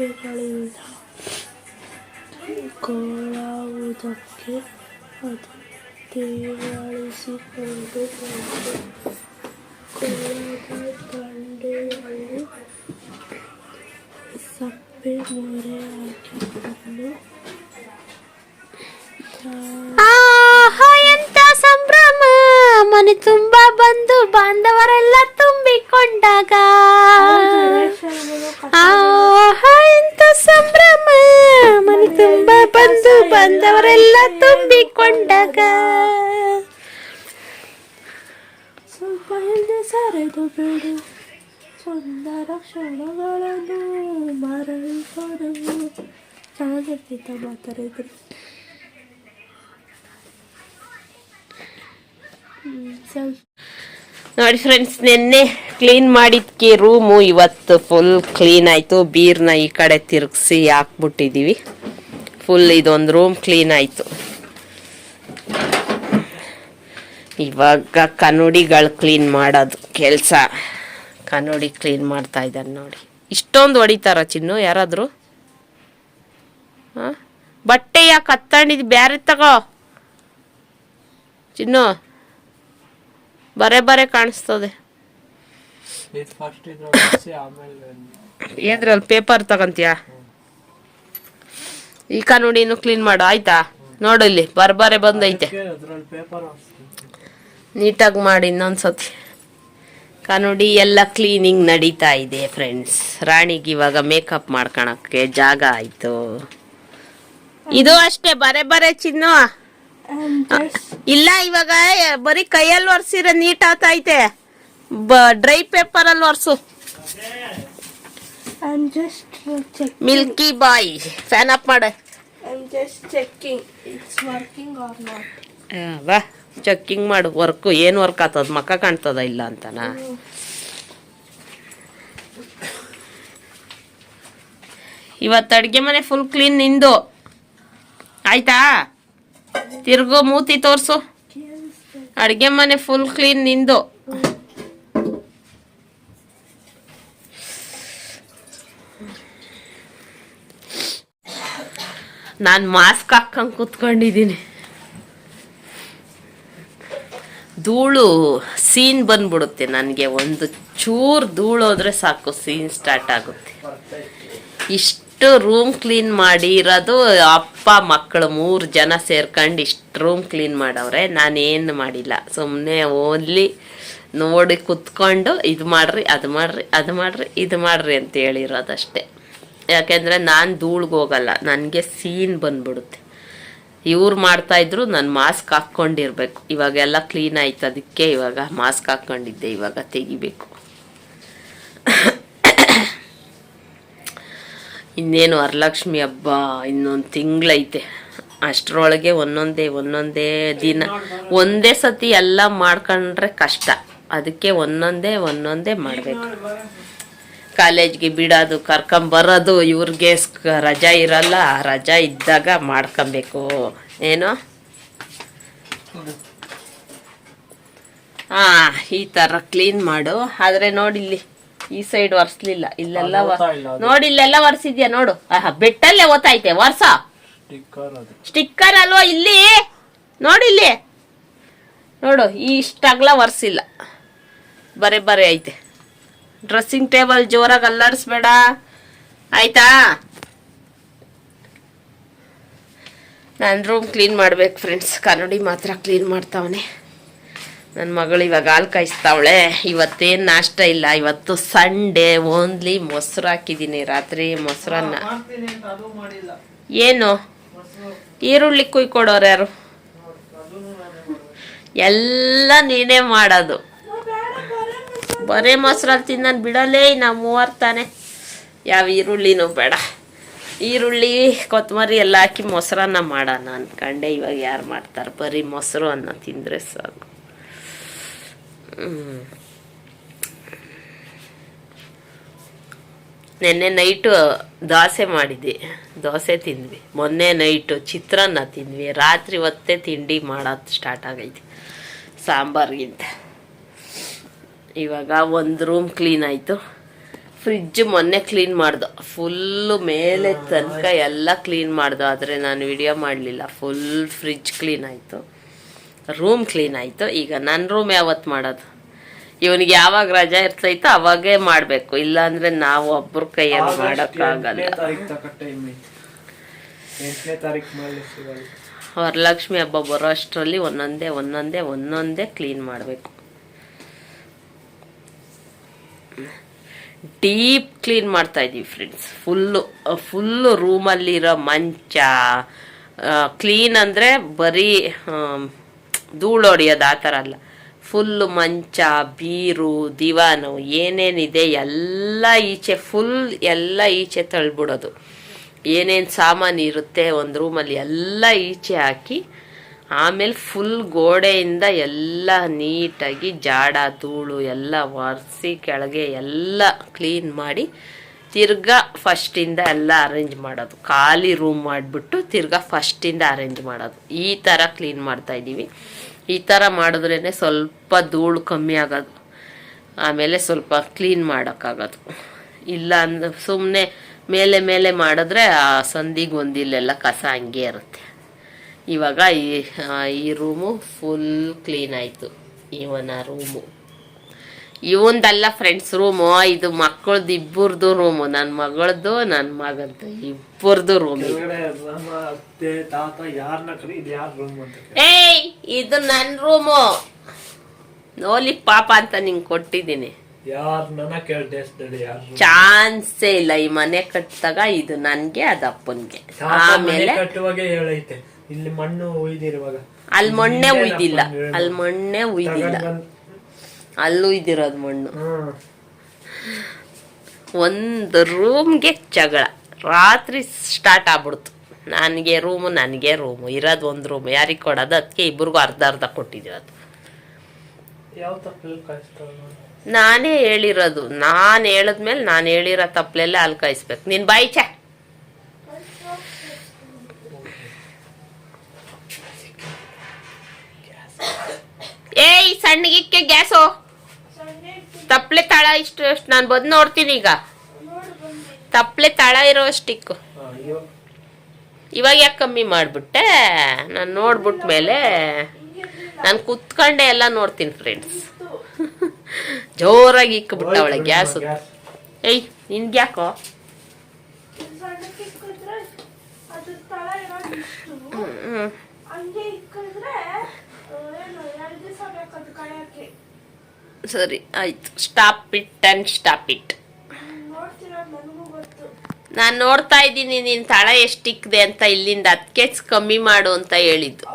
ಸಪ್ಪೆಗಳಿಂದ ಗೋಳಾವುದಕ್ಕೆ ಅದು ತೇವಳಿಸಿಕೊಂಡು ಬಂದು ಕೊಳದ ದಂಡೆಯಲ್ಲಿ ಸಪ್ಪೆ ಮೊರೆ ಹಾಕಿಕೊಂಡು ನೋಡಿ ಫ್ರೆಂಡ್ಸ್ ನಿನ್ನೆ ಕ್ಲೀನ್ ಮಾಡಿದ್ಕೆ ರೂಮು ಇವತ್ತು ಫುಲ್ ಕ್ಲೀನ್ ಆಯಿತು. ಬೀರ್ನ ಈ ಕಡೆ ತಿರುಗಿಸಿ ಹಾಕ್ಬಿಟ್ಟಿದ್ದೀವಿ ಫುಲ್ ಇದೊಂದು ರೂಮ್ ಕ್ಲೀನ್ ಆಯಿತು. ಇವಾಗ ಕನ್ನಡಿಗಳು ಕ್ಲೀನ್ ಮಾಡೋದು ಕೆಲಸ. ಕನ್ನಡಿ ಕ್ಲೀನ್ ಮಾಡ್ತಾ ಇದ್ದಾನೆ ನೋಡಿ. ಇಷ್ಟೊಂದು ಹೊಡಿತಾರ ಚಿನ್ನು ಯಾರಾದರೂ? ಹಾಂ? ಬಟ್ಟೆ ಯಾಕೆ ಹತ್ತಂಡಿದ್ ಬ್ಯಾರೆ ತಗೋ. ಚಿನ್ನು ಬರೆ ಬರೆ ಕಾಣಿಸ್ತದೆ. ಏನ್ರಲ್ಲಿ ಪೇಪರ್ ತಗಂತೀಯ? ಈ ಇನ್ನು ಕ್ಲೀನ್ ಮಾಡು ಆಯ್ತಾ? ನೋಡು ಇಲ್ಲಿ ಬರ್ಬಾರೆ ಬಂದೈತೆ. ನೀಟಾಗಿ ಮಾಡಿ ಇನ್ನೊಂದ್ಸತಿ. ಕನ್ನಡಿ ಎಲ್ಲ ಕ್ಲೀನಿಂಗ್ ನಡೀತಾ ಇದೆ ಫ್ರೆಂಡ್ಸ್ ರಾಣಿಗೆ ಇವಾಗ ಮೇಕಪ್ ಮಾಡ್ಕೊಳಕ್ಕೆ ಜಾಗ ಆಯ್ತು. ಇದು ಅಷ್ಟೇ ಬರೆ ಬರೆ ಚಿನ್ನು. ಇಲ್ಲ ಇವಾಗ ಬರೀ ಕೈಯಲ್ಲಿ ಒರ್ಸಿರ ನೀಟ್ ಆತೈತೆ ಡ್ರೈ ಪೇಪರ್ ಅಲ್ಲಿ ಒರ್ಸು. ಮಿಲ್ಕಿ ಬಾಯ್ ಫ್ಯಾನ್ ಅಪ್ ಮಾಡ. ಬಾ ಚೆಕ್ಕಿಂಗ್ ಮಾಡು. ವರ್ಕ್ ಏನು ವರ್ಕ್ ಆಗ್ತದ ಮಕ್ಕ ಕಾಣ್ತದ ಇಲ್ಲ ಅಂತನಾ? ಇವತ್ತು ಅಡುಗೆ ಮನೆ ಫುಲ್ ಕ್ಲೀನ್ ನಿಂದು. ಆಯ್ತಾ? ತಿರ್ಗೋ ಮೂತಿ ತೋರ್ಸು. ಅಡುಗೆ ಮನೆ ಫುಲ್ ಕ್ಲೀನ್ ನಿಂದು. ನಾನು ಮಾಸ್ಕ್ ಹಾಕೊಂಡ್ ಕೂತ್ಕೊಂಡಿದ್ದೀನಿ. ಧೂಳು ಸೀನ್ ಬಂದ್ಬಿಡುತ್ತೆ ನನಗೆ. ಒಂದು ಚೂರು ಧೂಳು ಹೋದ್ರೆ ಸಾಕು ಸೀನ್ ಸ್ಟಾರ್ಟ್ ಆಗುತ್ತೆ. ಇಷ್ಟು ರೂಮ್ ಕ್ಲೀನ್ ಮಾಡಿರೋದು ಅಪ್ಪ, ಮಕ್ಕಳು ಮೂರು ಜನ ಸೇರ್ಕೊಂಡು ಇಷ್ಟು ರೂಮ್ ಕ್ಲೀನ್ ಮಾಡವ್ರೆ. ನಾನೇನು ಮಾಡಿಲ್ಲ. ಸುಮ್ಮನೆ ಓನ್ಲಿ ನೋಡಿ ಕುತ್ಕೊಂಡು ಇದು ಮಾಡ್ರಿ, ಅದು ಮಾಡ್ರಿ ಅದು ಮಾಡ್ರಿ, ಇದು ಮಾಡ್ರಿ ಅಂತ ಹೇಳಿರೋದಷ್ಟೇ. ಯಾಕೆಂದರೆ ನಾನು ಧೂಳ್ಗೆ ಹೋಗಲ್ಲ. ನನಗೆ ಸೀನ್ ಬಂದ್ಬಿಡುತ್ತೆ. ಇವ್ರು ಮಾಡ್ತಾಯಿದ್ರು ನಾನು ಮಾಸ್ಕ್ ಹಾಕ್ಕೊಂಡಿರ್ಬೇಕು. ಇವಾಗೆಲ್ಲ ಕ್ಲೀನ್ ಆಯ್ತು. ಅದಕ್ಕೆ ಇವಾಗ ಮಾಸ್ಕ್ ಹಾಕ್ಕೊಂಡಿದ್ದೆ. ಇವಾಗ ತೆಗಿಬೇಕು. ಇನ್ನೇನು ವರಲಕ್ಷ್ಮಿ ಹಬ್ಬ ಇನ್ನೊಂದು ತಿಂಗಳೈತೆ. ಅಷ್ಟರೊಳಗೆ ಒಂದೊಂದೇ ಒಂದೊಂದೇ ದಿನ. ಒಂದೇ ಸತಿ ಎಲ್ಲ ಮಾಡ್ಕೊಂಡ್ರೆ ಕಷ್ಟ. ಅದಕ್ಕೆ ಒಂದೊಂದೇ ಒಂದೊಂದೇ ಮಾಡಬೇಕು. ಕಾಲೇಜ್ಗೆ ಬಿಡೋದು ಕರ್ಕೊಂಬರೋದು ಇವ್ರಿಗೆ ರಜಾ ಇರಲ್ಲ ರಜಾ ಇದ್ದಾಗ ಮಾಡ್ಕೊಬೇಕು. ಏನು? ಹಾಂ ಈ ಥರ ಕ್ಲೀನ್ ಮಾಡು. ಆದರೆ ನೋಡಿ ಇಲ್ಲಿ ಈ ಸೈಡ್ ಒರ್ಸ್ಲಿಲ್ಲ. ಇಲ್ಲೆಲ್ಲ. ನೋಡಿ ಇಲ್ಲೆಲ್ಲ ಒರ್ಸಿದ್ಯಾ ನೋಡು. ಬೆಟ್ಟಲ್ಲೇ ಓತಾಯ್ತೆ ಅದು. ಸ್ಟಿಕ್ಕರ್ ಅಲ್ವಾ ಇಲ್ಲಿ? ನೋಡಿ ಇಲ್ಲಿ. ನೋಡು ಈ ಇಷ್ಟಾಗ್ಲ ಒರ್ಸಿಲ್ಲ. ಬರೆ ಬರೇ ಐತೆ. ಡ್ರೆಸ್ಸಿಂಗ್ ಟೇಬಲ್ ಜೋರಾಗಿ ಅಲ್ಲಾಡಿಸ್ಬೇಡ. ಆಯ್ತಾ? ನಾನು ರೂಮ್ ಕ್ಲೀನ್ ಮಾಡ್ಬೇಕು ಫ್ರೆಂಡ್ಸ್ ಕನ್ನಡಿ ಮಾತ್ರ ಕ್ಲೀನ್ ಮಾಡ್ತಾವನೆ. ನನ್ನ ಮಗಳು ಇವಾಗ ಹಾಲು ಕಾಯಿಸ್ತಾವಳೆ. ಇವತ್ತೇನು ನಾಷ್ಟ ಇಲ್ಲ. ಇವತ್ತು ಸಂಡೇ ಓನ್ಲಿ ಮೊಸರು ಹಾಕಿದ್ದೀನಿ ರಾತ್ರಿ ಮೊಸರನ್ನ. ಏನು? ಈರುಳ್ಳಿ ಕುಯ್ಕೊಡೋರು ಯಾರು? ಎಲ್ಲ ನೀನೇ ಮಾಡೋದು. ಬರೇ ಮೊಸರಲ್ಲಿ ತಿನ್ನೋದು ಬಿಡಲೇ ನಾವು ಮೂವರು ತಾನೆ. ಯಾವ ಈರುಳ್ಳಿನೂ ಬೇಡ. ಈರುಳ್ಳಿ ಕೊತ್ತಂಬರಿ ಎಲ್ಲ ಹಾಕಿ ಮೊಸರನ್ನ ಮಾಡೋಣ ಅನ್ಕಂಡೆ ಇವಾಗ ಯಾರು ಮಾಡ್ತಾರೆ? ಬರೀ ಮೊಸರು ಅನ್ನ ತಿಂದರೆ ಸಾಕು. ನೆನ್ನೆ ನೈಟು ದೋಸೆ ಮಾಡಿದ್ವಿ. ದೋಸೆ ತಿಂದ್ವಿ. ಮೊನ್ನೆ ನೈಟು ಚಿತ್ರಾನ್ನ ತಿಂದ್ವಿ. ರಾತ್ರಿ ಹೊತ್ತೇ ತಿಂಡಿ ಮಾಡೋದು ಸ್ಟಾರ್ಟ್ ಆಗೈತಿ. ಸಾಂಬಾರ್ಗಿಂತ. ಇವಾಗ ಒಂದು ರೂಮ್ ಕ್ಲೀನ್ ಆಯಿತು. ಫ್ರಿಜ್ ಮೊನ್ನೆ ಕ್ಲೀನ್ ಮಾಡ್ದು. ಫುಲ್ಲು ಮೇಲೆ ತನಕ ಎಲ್ಲ ಕ್ಲೀನ್ ಮಾಡ್ದು. ಆದರೆ ನಾನು ವಿಡಿಯೋ ಮಾಡಲಿಲ್ಲ. ಫುಲ್ ಫ್ರಿಜ್ ಕ್ಲೀನ್ ಆಯಿತು. ರೂಮ್ ಕ್ಲೀನ್ ಆಯಿತು. ಈಗ ನನ್ನ ರೂಮ್ ಯಾವತ್ತು ಮಾಡೋದು? ಇವನಿಗೆ ಯಾವಾಗ ರಜಾ ಇರ್ತೈತೋ ಅವಾಗೇ ಮಾಡಬೇಕು. ಇಲ್ಲಾಂದ್ರೆ ನಾವು ಒಬ್ಬರ ಕೈಯಲ್ಲಿ ಮಾಡೋಕ್ಕಾಗಲ್ಲ ವರಲಕ್ಷ್ಮಿ ಹಬ್ಬ ಬರೋ ಅಷ್ಟರಲ್ಲಿ ಒಂದೊಂದೇ ಒಂದೊಂದೇ ಒಂದೊಂದೇ ಕ್ಲೀನ್ ಮಾಡಬೇಕು. ಡೀಪ್ ಕ್ಲೀನ್ ಮಾಡ್ತಾ ಇದ್ದೀವಿ ಫ್ರೆಂಡ್ಸ್ ಫುಲ್ಲು ಫುಲ್ಲು ರೂಮಲ್ಲಿರೋ ಮಂಚ ಕ್ಲೀನ್ ಅಂದರೆ ಬರೀ ಧೂಳು ಹೊಡಿಯೋದು ಆ ಥರ ಅಲ್ಲ. ಫುಲ್ಲು ಮಂಚ, ಬೀರು, ದಿವಾನು, ಏನೇನಿದೆ ಎಲ್ಲ ಈಚೆ ಫುಲ್ ಎಲ್ಲ ಈಚೆ ತಳ್ಬಿಡೋದು. ಏನೇನು ಸಾಮಾನು ಇರುತ್ತೆ ಒಂದು ರೂಮಲ್ಲಿ ಎಲ್ಲ ಈಚೆ ಹಾಕಿ, ಆಮೇಲೆ ಫುಲ್ ಗೋಡೆಯಿಂದ ಎಲ್ಲ ನೀಟಾಗಿ ಜಾಡ, ಧೂಳು ಎಲ್ಲ ಒರೆಸಿ ಕೆಳಗೆ ಎಲ್ಲ ಕ್ಲೀನ್ ಮಾಡಿ ತಿರ್ಗಾ ಫಸ್ಟಿಂದ ಎಲ್ಲ ಅರೇಂಜ್ ಮಾಡೋದು. ಖಾಲಿ ರೂಮ್ ಮಾಡಿಬಿಟ್ಟು ತಿರ್ಗಾ ಫಸ್ಟಿಂದ ಅರೇಂಜ್ ಮಾಡೋದು. ಈ ಥರ ಕ್ಲೀನ್ ಮಾಡ್ತಾ ಇದ್ದೀವಿ. ಈ ಥರ ಮಾಡಿದ್ರೇ ಸ್ವಲ್ಪ ಧೂಳು ಕಮ್ಮಿ ಆಗೋದು. ಆಮೇಲೆ ಸ್ವಲ್ಪ ಕ್ಲೀನ್ ಮಾಡೋಕ್ಕಾಗೋದು. ಇಲ್ಲ ಅಂದ್ರೆ ಸುಮ್ಮನೆ ಮೇಲೆ ಮೇಲೆ ಮಾಡಿದ್ರೆ ಆ ಸಂದಿಗೆ ಒಂದಿಲ್ಲೆಲ್ಲ ಕಸ ಹಂಗೆ ಇರುತ್ತೆ. ಇವಾಗ ಈ ಈ ರೂಮು ಫುಲ್ ಕ್ಲೀನ್ ಆಯಿತು. ಇವನ ರೂಮು ಇವಂದಲ್ಲ ಫ್ರೆಂಡ್ಸ್ ರೂಮು ಇದು ಮಕ್ಕಳದ್ದು ಇಬ್ಬರದು ರೂಮು ನನ್ನ ಮಗಳದ್ದು ನನ್ನ ಮಗದ್ದು ಇಬ್ಬರದು ರೂಮ್. ಏಯ್ ಇದು ನನ್ನ ರೂಮು ನೋಲಿ ಪಾಪ ಅಂತ ನಿಂಗೆ ಕೊಟ್ಟಿದ್ದೀನಿ? ಚಾನ್ಸೇ ಇಲ್ಲ. ಈ ಮನೆ ಕಟ್ಟಿದಾಗ ಇದು ನನಗೆ ಅದಪ್ಪನ್ಗೆ ಅಪ್ಪನಿಗೆ. ಆಮೇಲೆ ಇಲ್ಲಿ ಮಣ್ಣು ಉಯ್ದಿರುವಾಗ. ಅಲ್ಲಿ ಮಣ್ಣೆ ಹಿಂದೆ ಉಯ್ದಿಲ್ಲ. ಅಲ್ಲಿ ಮಣ್ಣೆ ಉಯ್ದಿಲ್ಲ. ಅಲ್ಲೂ ಇದಿರೋದು ಮಣ್ಣು. ಒಂದು ರೂಮ್ಗೆ ಜಗಳ. ರಾತ್ರಿ ಸ್ಟಾರ್ಟ್ ಆಗ್ಬಿಡ್ತು. ನನಗೆ ರೂಮು ನನಗೆ ರೂಮು. ಇರೋದು ಒಂದು ರೂಮ್. ಯಾರಿಗೆ ಕೊಡೋದು? ಅದಕ್ಕೆ ಇಬ್ರಿಗೂ ಅರ್ಧ ಅರ್ಧ ಕೊಟ್ಟಿದ್ದೀವಿ ಅದು. ನಾನೇ ಹೇಳಿರೋದು. ನಾನು ಹೇಳಿದ್ಮೇಲೆ ನಾನು ಹೇಳಿರೋ ತಪ್ಪಲೆಲ್ಲ ಅಲ್ಲಿ ಕಾಯಿಸ್ಬೇಕು. ನೀನು ಬಾಯಿ ಚ. ಏಯ್ ಸಣ್ಣಗಿಕ್ಕೆ ಗ್ಯಾಸು. ಇಷ್ಟು ಅಷ್ಟು ನಾನು ಬಂದು ನೋಡ್ತೀನಿ ಈಗ. ತಪ್ಪಲೆ ತಳ ಇರೋ ಅಷ್ಟಿಕ್ಕು. ಅಯ್ಯೋ ಇವಾಗ ಯಾಕೆ ಕಮ್ಮಿ ಮಾಡಿಬಿಟ್ಟೆ? ನಾನು ನೋಡ್ಬಿಟ್ಮೇಲೆ ನಾನು ಕುತ್ಕೊಂಡೆ ಎಲ್ಲ ನೋಡ್ತೀನಿ ಫ್ರೆಂಡ್ಸ್ ಜೋರಾಗಿ ಇಕ್ಬಿಟ್ಟವಳೆ ಗ್ಯಾಸ್. ಗ್ಯಾಸ್ ಏಯ್ ನಿನ್ಗೆ ಯಾಕೋ ಸಣ್ಣಕ್ಕೆ ಇಕ್ಕಿದ್ರೆ ಅದು ತಳ ಇರೋದು ಇಷ್ಟು ಹ್ಮ್. ಹಂಗೆ ಇಕ್ಕಿದ್ರೆ ಆ, ಏನು ಎರಡು ದಿವಸ ಬೇಕದು ಕಳೆಯಕ್ಕೆ ಸರಿ ಆಯ್ತು. Stop it and stop it ನಾನು ನೋಡ್ತಾ ಇದ್ದೀನಿ ನಿನ್ನ ತಳ ಎಷ್ಟಿಕ್ಕಿದೆ ಅಂತ ಇಲ್ಲಿಂದ. ಅದಕ್ಕೆ ಕಮ್ಮಿ ಮಾಡು ಅಂತ ಹೇಳಿದ್ದು.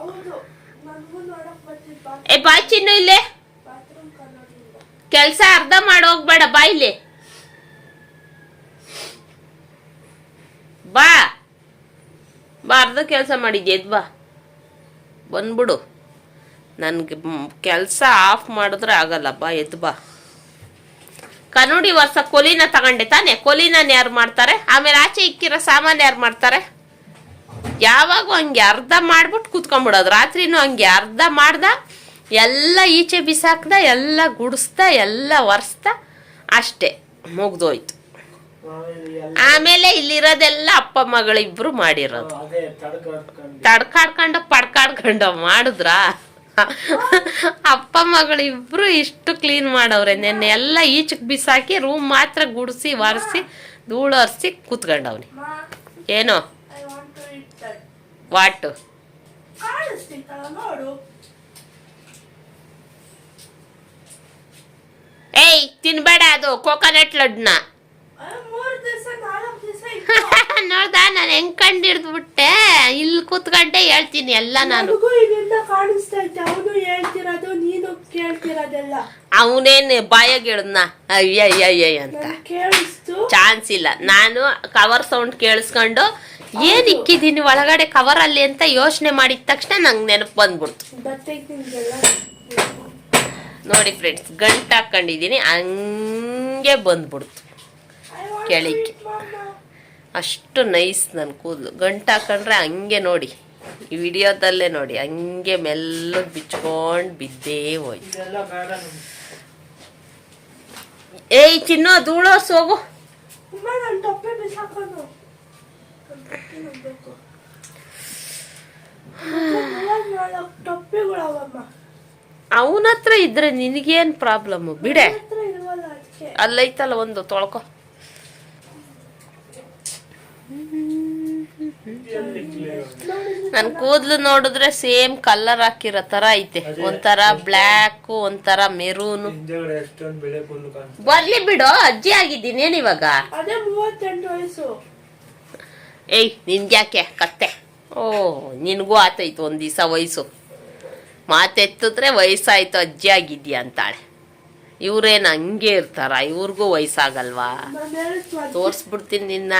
ಏ ಬಾಯ್ ಚಿನ್ನು ಇಲ್ಲೇ. ಕೆಲಸ ಅರ್ಧ ಮಾಡಿ ಹೋಗ್ಬೇಡ ಬಾ ಇಲ್ಲಿ. ಬಾ. ಬಾ ಅರ್ಧ ಕೆಲಸ ಮಾಡಿದ್ದೆ ಎದ್ ಬಾ. ಬಂದ್ಬಿಡು. ನನ್ಗೆ ಕೆಲಸ ಆಫ್ ಮಾಡಿದ್ರೆ ಆಗಲ್ಲ. ಬಾ ಎದ್ದು ಬಾ. ಕನ್ನಡಿ ವರ್ಷ ಕೊಲಿನ ತಗೊಂಡೆ ತಾನೆ? ಕೊಲಿನ ಯಾರು ಮಾಡ್ತಾರೆ? ಆಮೇಲೆ ಆಚೆ ಇಕ್ಕಿರೋ ಸಾಮಾನು ಯಾರು ಮಾಡ್ತಾರೆ? ಯಾವಾಗ ಹಂಗೆ ಅರ್ಧ ಮಾಡ್ಬಿಟ್ಟು ಕೂತ್ಕೊಂಡ್ಬಿಡೋದು. ರಾತ್ರಿನೂ ಹಂಗೆ ಅರ್ಧ ಮಾಡ್ದ ಎಲ್ಲ ಈಚೆ ಬಿಸಾಕ್ದ ಎಲ್ಲ ಗುಡಿಸ್ದ ಎಲ್ಲ ಒರೆಸ್ದ ಅಷ್ಟೇ. ಮುಗ್ದೋಯ್ತು. ಆಮೇಲೆ ಇಲ್ಲಿರೋದೆಲ್ಲ ಅಪ್ಪ ಮಗಳಿಬ್ರು ಮಾಡಿರೋದು. ತಡ್ಕಾಡ್ಕೊಂಡು ಪಡ್ಕಾಡ್ಕೊಂಡು ಮಾಡಿದ್ರ? ಅಪ್ಪ ಮಗಳು ಇಬ್ರು ಇಷ್ಟು ಕ್ಲೀನ್ ಮಾಡವ್ರೆ. ನೆನ್ನೆ ಎಲ್ಲ ಈಚಕ್ ಬಿಸಾಕಿ ರೂಮ್ ಮಾತ್ರ ಗುಡಿಸಿ ಒರೆಸಿ ಧೂಳು ಒರೆಸಿ ಕೂತ್ಕೊಂಡವ್ನಿ. ಏನೋ? ವಾಂಟ್ ಏಯ್, ತಿನ್ಬೇಡ ಅದು ಕೋಕೋನಟ್ ಲಡ್ನ. ನೋಡ್ದ ನಾನು ಹೆಂಗ್ ಕಂಡು ಹಿಡ್ದ್ಬಿಟ್ಟೆ ಇಲ್ಲಿ ಕೂತ್ಕೊಂಡೆ ಹೇಳ್ತೀನಿ ಎಲ್ಲ ನಾನು. ಅವನೇನ್ ಬಾಯಾಗ ಹೇಳಿದ್ನ ಅಯ್ಯ ಅಯ್ಯ ಅಂತ ಚಾನ್ಸ್ ಇಲ್ಲ ನಾನು ಕವರ್ ಸೌಂಡ್ ಕೇಳಿಸ್ಕೊಂಡು ಏನ್ ಇಕ್ಕಿದೀನಿ ಒಳಗಡೆ ಕವರ್ ಅಲ್ಲಿ ಅಂತ ಯೋಚನೆ ಮಾಡಿದ ತಕ್ಷಣ ನಂಗೆ ನೆನಪು ಬಂದ್ಬಿಡ್ತು ನೋಡಿ ಫ್ರೆಂಡ್ಸ್ ಗಂಟು ಹಾಕೊಂಡಿದೀನಿ ಹಂಗೆ ಬಂದ್ಬಿಡ್ತು ಕೆಳಕ್ಕೆ. ಅಷ್ಟು ನೈಸ್ ನನ್ನ ಕೂದಲು. ಗಂಟು ಹಾಕೊಂಡ್ರೆ ಹಂಗೆ ನೋಡಿ. ಈ ವಿಡಿಯೋದಲ್ಲೇ ನೋಡಿ ಹಂಗೆ ಮೆಲ್ಲಗೆ ಬಿಚ್ಕೊಂಡು ಬಿದ್ದೇ ಹೋಯ್ತು. ಇದೆಲ್ಲ ಬೇಡ ನಮ್ಗೆ. ಏಯ್ ಚಿನ್ನ ಧೂಳೋ ಹೋಗು. ಟೊಪ್ಪೆಗಳವಮ್ಮ ಅವನ ಹತ್ರ ಇದ್ರೆ ನಿನಗೇನು ಪ್ರಾಬ್ಲಮ್ ಬಿಡೆ. ಅಲ್ಲೈತಲ್ಲ ಒಂದು ತೊಳ್ಕೊ. ನನ್ ಕೂದ್ಲು ನೋಡಿದ್ರೆ ಸೇಮ್ ಕಲರ್ ಹಾಕಿರೋ ತರ ಐತೆ. ಒಂಥರ ಬ್ಲ್ಯಾಕ್ ಒಂಥರ ಮೆರೂನು. ಬರ್ಲಿ ಬಿಡು ಅಜ್ಜಿ ಆಗಿದ್ದೀನಿ ಏನ್ ಇವಾಗ? ಅದೇ ನಿನ್ಗೆ ಯಾಕೆ ಏಯ್ ನಿನ್ಗ್ಯಾಕೆ? ಕತ್ತೆ. ಓ ನಿನ್ಗೂ ಆತೈತು ಒಂದ್ ದಿವಸ ವಯಸ್ಸು. ಮಾತೆತ್ತಿದ್ರೆ ವಯಸ್ಸಾಯ್ತು ಅಜ್ಜಿ ಆಗಿದ್ಯಾ ಅಂತಾಳೆ. ಇವ್ರೇನ್ ಹಂಗೆ ಇರ್ತಾರ? ಇವ್ರಿಗೂ ವಯಸ್ಸಾಗಲ್ವಾ? ತೋರ್ಸ್ಬಿಡ್ತೀನಿ ನಿನ್ನ.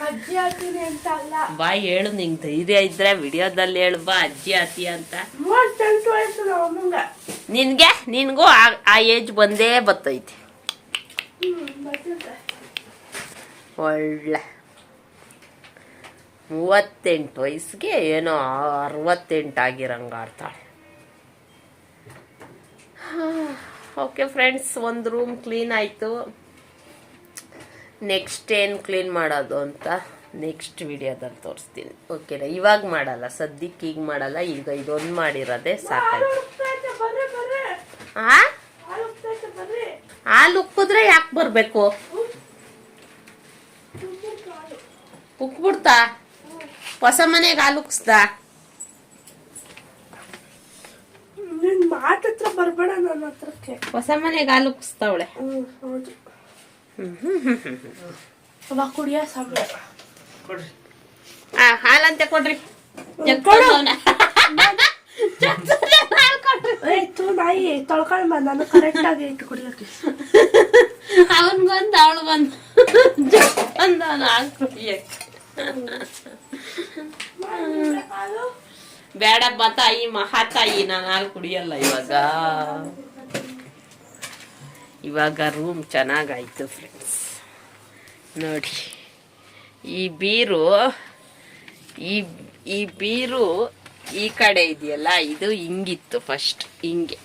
ಅಜ್ಜಿ ಆಗ್ತೀನಿ ಅಂತ ಅಲ್ಲ. ಬಾಯ್ ಹೇಳು ನಿಂಗೆ ಧೈರ್ಯ ಇದ್ರೆ ವಿಡಿಯೋದಲ್ಲಿ ಹೇಳು. ಬಾ ಅಜ್ಜಿ ಅತಿ. ಅಂತ ಮೂವತ್ತೆಂಟು ವಯಸ್ಸು ನಮ್ಮ ಅಮ್ಮಂಗ ನಿನ್ಗೆ? ನಿನ್ಗೂ ಆ- ಏಜ್ ಬಂದೇ ಬತ್ತೈತಿ. ಒಳ್ಳೆ. ಮೂವತ್ತೆಂಟು ವಯಸ್ಸಿಗೆ ಏನೋ ಅರವತ್ತೆಂಟು ಆಗಿರಂಗ ಆಡ್ತಾಳೆ. ಓಕೆ ಫ್ರೆಂಡ್ಸ್ ಒಂದು ರೂಮ್ ಕ್ಲೀನ್ ಆಯಿತು. ನೆಕ್ಸ್ಟ್ ಏನು ಕ್ಲೀನ್ ಮಾಡೋದು ಅಂತ ನೆಕ್ಸ್ಟ್ ವಿಡಿಯೋದಲ್ಲಿ ತೋರಿಸ್ತೀನಿ. ಓಕೆನಾ ಇವಾಗ ಮಾಡಲ್ಲ. ಸದ್ಯಕ್ಕೆ ಈಗ ಮಾಡಲ್ಲ. ಈಗ ಇದೊಂದು ಮಾಡಿರೋದೇ ಸಾಕಾಯ್ತು. ಹಾಲು ಉಕ್ಕಿದ್ರೆ ಯಾಕೆ ಬರಬೇಕು? ಉಕ್ಬಿಡ್ತಾ? ಹೊಸ ಮನೆಗೆ ಹಾಲು ಹತ್ರಕ್ಕೆ. ಹೊಸ ಮನೆಗೆ ಹಾಲು ಉಕ್ಸ್ತಾವಳೆ. ಹ್ಮ್. ಕುಡಿಯ ಅವಾಗ ಕುಡಿಯೋ ಸಮಯ ಕೊಡ್ರಿ. ಆ ಹಾಲಂತೆ ಕೊಡ್ರಿ. ಆಯ್ತು ನಾಯಿ ತೊಳ್ಕೊಂಡ್ ಬಂದ ನಾನು ಕರೆಕ್ಟ್ ಆಗಿ ಇಟ್ಟು ಕುಡಿಯೋಕೆ. ಅವನ್ ಬಂದ ಅವಳು ಬಂದ ಬಂದ ಹಾಲು ಕುಡಿಯಕ್ಕೆ. ಹಾಲು ಬೇಡಪ್ಪ ತಾಯಿ ಮಹಾ ತಾಯಿ ನಾನು ಹಾಲು ಕುಡಿಯಲ್ಲ ಇವಾಗ. ಇವಾಗ ರೂಮ್ ಚೆನ್ನಾಗಾಯಿತು ಫ್ರೆಂಡ್ಸ್ ನೋಡಿ, ಈ ಬೀರು, ಈ ಈ ಬೀರು ಈ ಕಡೆ ಇದೆಯಲ್ಲ, ಇದು ಹಿಂಗಿತ್ತು ಫಸ್ಟ್ ಹಿಂಗೆ.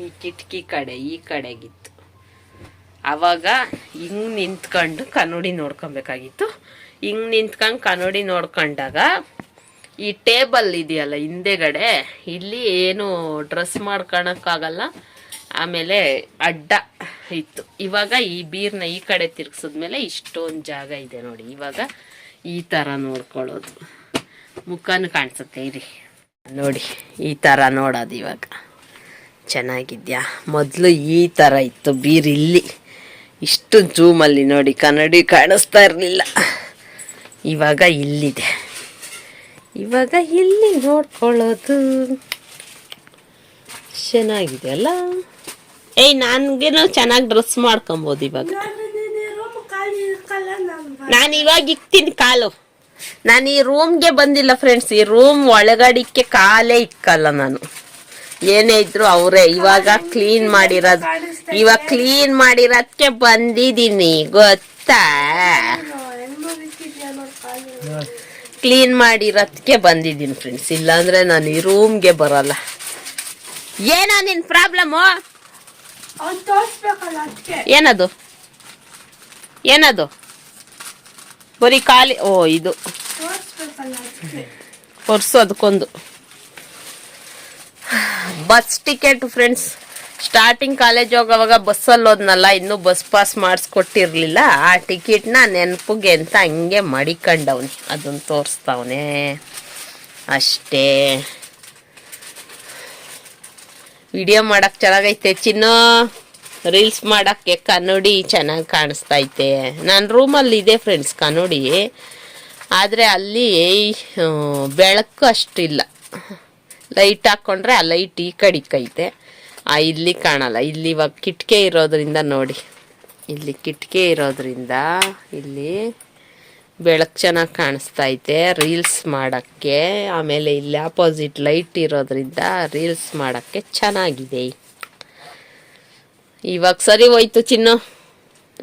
ಈ ಕಿಟಕಿ ಕಡೆ, ಈ ಕಡೆಗಿತ್ತು. ಆವಾಗ ಹಿಂಗೆ ನಿಂತ್ಕೊಂಡು ಕನ್ನಡಿ ನೋಡ್ಕೊಬೇಕಾಗಿತ್ತು. ಹಿಂಗೆ ನಿಂತ್ಕೊಂಡು ಕನ್ನಡಿ ನೋಡ್ಕೊಂಡಾಗ ಈ ಟೇಬಲ್ ಇದೆಯಲ್ಲ ಹಿಂದೆಗಡೆ, ಇಲ್ಲಿ ಏನು ಡ್ರೆಸ್ ಮಾಡ್ಕೊಳಕ್ಕಾಗಲ್ಲ. ಆಮೇಲೆ ಅಡ್ಡ ಇತ್ತು. ಇವಾಗ ಈ ಬೀರ್ನ ಈ ಕಡೆ ತಿರ್ಗಿಸಿದ್ಮೇಲೆ ಇಷ್ಟೊಂದು ಜಾಗ ಇದೆ ನೋಡಿ. ಇವಾಗ ಈ ಥರ ನೋಡ್ಕೊಳ್ಳೋದು. ಮುಖನೂ ಕಾಣಿಸುತ್ತೆ, ಇರಿ. ನೋಡಿ, ಈ ಥರ ನೋಡೋದು ಇವಾಗ. ಚೆನ್ನಾಗಿದ್ಯಾ? ಮೊದಲು ಈ ಥರ ಇತ್ತು ಬೀರ್ ಇಲ್ಲಿ. ಇಷ್ಟು ಜೂಮಲ್ಲಿ ನೋಡಿ, ಕನ್ನಡಿ ಕಾಣಿಸ್ತಾ ಇರಲಿಲ್ಲ. ಇವಾಗ ಇಲ್ಲಿದೆ. ಇವಾಗ ಇಲ್ಲಿ ನೋಡ್ಕೊಳ್ಳೋದು. ಚೆನ್ನಾಗಿದೆ ಅಲ್ಲ ಏಯ್ ನನ್ಗೇನೋ ಚೆನ್ನಾಗಿ ಡ್ರೆಸ್ ಮಾಡ್ಕೊಬೋದು ಇವಾಗ. ನಾನು ಇವಾಗ ಇಕ್ತೀನಿ ಕಾಲು. ನಾನು ಈ ರೂಮ್ಗೆ ಬಂದಿಲ್ಲ ಫ್ರೆಂಡ್ಸ್ ಈ ರೂಮ್ ಒಳಗಡಿಕ್ಕೆ ಕಾಲೇ ಇಕ್ಕಲ್ಲ ನಾನು. ಏನೇ ಇದ್ರು ಅವರೇ ಇವಾಗ ಕ್ಲೀನ್ ಮಾಡಿರೋದು ಇವಾಗ ಕ್ಲೀನ್ ಮಾಡಿರೋದಕ್ಕೆ ಬಂದಿದ್ದೀನಿ ಗೊತ್ತಾ? ಕ್ಲೀನ್ ಮಾಡಿರೋದಕ್ಕೆ ಬಂದಿದ್ದೀನಿ ಫ್ರೆಂಡ್ಸ್ ಇಲ್ಲಾಂದ್ರೆ ನಾನು ಈ ರೂಮ್ಗೆ ಬರಲ್ಲ. ಏನೋ ನಿನ್ನ ಪ್ರಾಬ್ಲಮ್ಮು ಏನದು? ಏನದು? ಬರೀ ಖಾಲಿ ಓ ಇದು. ಪರ್ಸು ಅದಕ್ಕೊಂದು bus ticket friends starting college ಹೋಗೋವಾಗ ಬಸ್ಸಲ್ಲಿ ಹೋದ್ನಲ್ಲ ಇನ್ನೂ ಬಸ್ ಪಾಸ್ ಮಾಡಿಸ್ಕೊಟ್ಟಿರಲಿಲ್ಲ. ಆ ಟಿಕೆಟ್ನ ನೆನಪಿಗೆ ಅಂತ ಹಂಗೆ ಮಡಿಕೊಂಡವನು. ಅದನ್ನು ತೋರಿಸ್ತಾವನೆ. ಅಷ್ಟೇ. ವಿಡಿಯೋ ಮಾಡಕ್ ಚೆನ್ನಾಗೈತೆ ಚಿನ್ನು ರೀಲ್ಸ್ ಮಾಡಕ್ಕೆ ಕನ್ನಡಿ ಚೆನ್ನಾಗಿ ಕಾಣಿಸ್ತೈತೆ. ನನ್ನ ರೂಮಲ್ಲಿ ಇದೆ ಫ್ರೆಂಡ್ಸ್ ಕನ್ನಡಿ. ಆದರೆ ಅಲ್ಲಿ ಬೆಳಕು ಅಷ್ಟಿಲ್ಲ. ಲೈಟ್ ಹಾಕ್ಕೊಂಡ್ರೆ ಆ ಲೈಟ್ ಈ ಕಡಿಕೈತೆ ಇಲ್ಲಿ ಕಾಣಲ್ಲ. ಇಲ್ಲಿ ಇವಾಗ ಕಿಟಕಿ ಇರೋದ್ರಿಂದ ನೋಡಿ. ಇಲ್ಲಿ ಕಿಟಕಿ ಇರೋದ್ರಿಂದ ಇಲ್ಲಿ ಬೆಳಕು ಚೆನ್ನಾಗಿ ಕಾಣಿಸ್ತಾ ಐತೆ ರೀಲ್ಸ್ ಮಾಡೋಕ್ಕೆ, ಆಮೇಲೆ ಇಲ್ಲಿ ಆಪೋಸಿಟ್ ಲೈಟ್ ಇರೋದ್ರಿಂದ ರೀಲ್ಸ್ ಮಾಡೋಕ್ಕೆ ಚೆನ್ನಾಗಿದೆ. ಇವಾಗ ಸರಿ ಹೋಯ್ತು ಚಿನ್ನು.